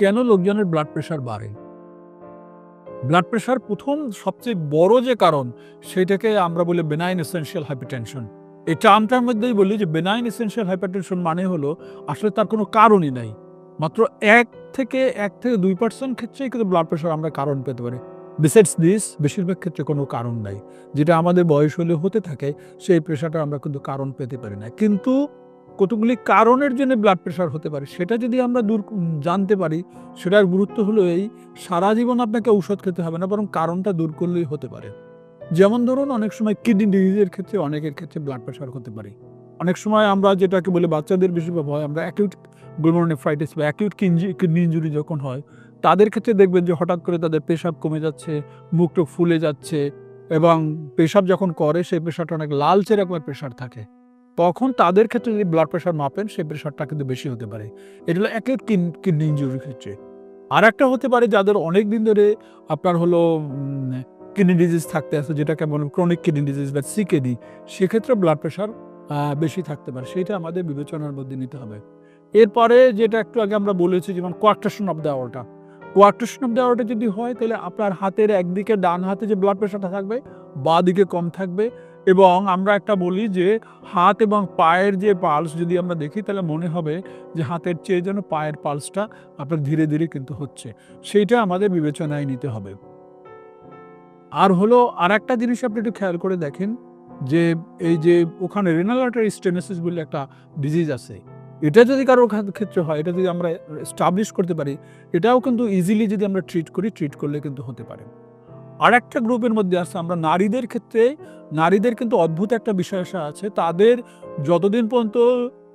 কেন লোকজনের blood pressure বাড়ে? ব্লাড প্রেশার প্রথম সবচেয়ে বড় যে কারণ, সেটাকে আমরা বলি বেনাইন এসেনশিয়াল হাইপারটেনশন এই টার্মটার মধ্যেই বলি যে বেনাইন এসেনশিয়াল হাইপারটেনশন মানে হলো, আসলে তার কোনো কারণই নাই। মাত্র এক থেকে এক থেকে দুই পার্সেন্ট ক্ষেত্রেই কিন্তু ব্লাড প্রেশার আমরা কারণ পেতে পারি। বিসাইডস দিস বেশিরভাগ ক্ষেত্রে কোনো কারণ নাই। যেটা আমাদের বয়স হলে হতে থাকে, সেই প্রেশারটা আমরা কিন্তু কারণ পেতে পারি না। কিন্তু কতগুলি কারণের জন্য ব্লাড প্রেশার হতে পারে, সেটা যদি আমরা দূর জানতে পারি, সেটার গুরুত্ব হলো এই, সারা জীবন আপনাকে ঔষধ খেতে হবে না, বরং কারণটা দূর করলেই হতে পারে। যেমন ধরুন, অনেক সময় কিডনি ডিজিজের ক্ষেত্রে অনেকের ক্ষেত্রে ব্লাড প্রেশার হতে পারে। অনেক সময় আমরা যেটাকে বলে, বাচ্চাদের বেশিরভাগ হয়, আমরা অ্যাকিউট গ্লুমোনেফ্রাইটিস বা অ্যাকিউট কিডনি ইঞ্জুরি যখন হয় তাদের ক্ষেত্রে দেখবেন যে হঠাৎ করে তাদের পেশাব কমে যাচ্ছে মুখ টুক ফুলে যাচ্ছে এবং পেশাব যখন করে সেই প্রেশারটা অনেক লালচে রকমের প্রেশার থাকে। তখন তাদের ক্ষেত্রে যদি ব্লাড প্রেশার মাপেন, সেই প্রেশারটা কিন্তু বেশি হতে পারে। এটা হলো অ্যাকিউট কিডনি ইঞ্জুরির ক্ষেত্রে। আর একটা হতে পারে যাদের অনেক দিন ধরে আপনার হলো কিডনি ডিজিজ থাকতে আছে, যেটাকে বলে ক্রনিক কিডনি ডিজিজ বা সিকেডি সেক্ষেত্রে ব্লাড প্রেশার বেশি থাকতে পারে। সেইটা আমাদের বিবেচনার মধ্যে নিতে হবে। এরপরে যেটা একটু আগে আমরা বলেছি, যেমন কোয়াক্টেশন অফ দ্য আওয়ারটা কোয়াক্টেশন অফ দ্য যদি হয়, তাহলে আপনার হাতের একদিকে ডান হাতে যে ব্লাড প্রেশারটা থাকবে বা দিকে কম থাকবে। এবং আমরা একটা বলি যে, হাত এবং পায়ের যে পালস যদি আমরা দেখি, তাহলে মনে হবে যে হাতের চেয়ে যেন পায়ের পালসটা আপনার ধীরে ধীরে কিন্তু হচ্ছে। সেইটা আমাদের বিবেচনায় নিতে হবে। আর হলো আর একটা জিনিস আপনি একটু খেয়াল করে দেখেন যে, এই যে ওখানে রেনাল স্টেনোসিস বলে একটা ডিজিজ আছে। এটা যদি কারোর ক্ষেত্রে হয়, এটা যদি আমরা স্টাবলিশ করতে পারি, এটাও কিন্তু ইজিলি যদি আমরা ট্রিট করি ট্রিট করলে কিন্তু হতে পারে। আর একটা গ্রুপের মধ্যে আছে, আমরা নারীদের ক্ষেত্রে, নারীদের কিন্তু অদ্ভুত একটা বিষয় আছে, তাদের যতদিন পর্যন্ত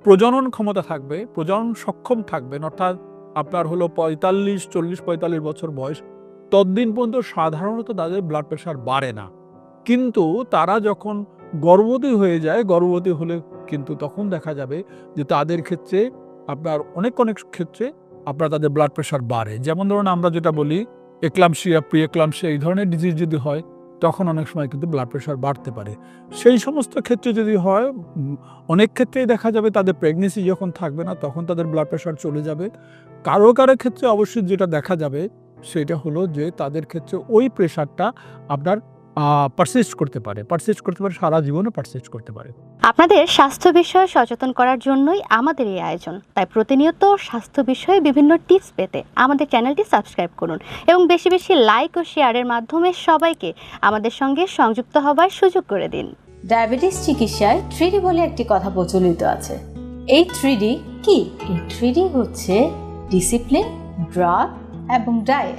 প্রজনন ক্ষমতা থাকবে, প্রজনন সক্ষম থাকবেন, অর্থাৎ আপনার হলো পঁয়তাল্লিশ, চল্লিশ, পঁয়তাল্লিশ বছর বয়স, ততদিন পর্যন্ত সাধারণত তাদের ব্লাড প্রেশার বাড়ে না। কিন্তু তারা যখন গর্ভবতী হয়ে যায়, গর্ভবতী হলে কিন্তু তখন দেখা যাবে যে তাদের ক্ষেত্রে আপনার অনেক অনেক ক্ষেত্রে আপনার তাদের ব্লাড প্রেশার বাড়ে। যেমন ধরুন আমরা যেটা বলি এক্লামশিয়া প্রি এক্লামশিয়া এই ধরনের ডিজিজ যদি হয়, তখন অনেক সময় কিন্তু ব্লাড প্রেশার বাড়তে পারে। সেই সমস্ত ক্ষেত্রে যদি হয়, অনেক ক্ষেত্রেই দেখা যাবে তাদের প্রেগনেন্সি যখন থাকবে না, তখন তাদের ব্লাড প্রেশার চলে যাবে। কারও কারও ক্ষেত্রে অবশ্যই যেটা দেখা যাবে, সেটা হলো যে তাদের ক্ষেত্রে ওই প্রেশারটা আপনার পারসিস্ট করতে পারে। পারসিস্ট করতে পারে সারা জীবনও পারসিস্ট করতে পারে। আপনাদের স্বাস্থ্য বিষয়ে সচেতন করার জন্যই আমাদের এই আয়োজন। তাই প্রতিনিয়ত স্বাস্থ্য বিষয়ে বিভিন্ন টিপস পেতে আমাদের চ্যানেলটি সাবস্ক্রাইব করুন এবং বেশি বেশি লাইক ও শেয়ারের মাধ্যমে সবাইকে আমাদের সঙ্গে সংযুক্ত হবার সুযোগ করে দিন। ডায়াবেটিস চিকিৎসায় থ্রিডি বলে একটি কথা প্রচলিত আছে। এই থ্রিডি কি? এই থ্রিডি হচ্ছে ডিসিপ্লিন ড্রাগ এবং ডায়েট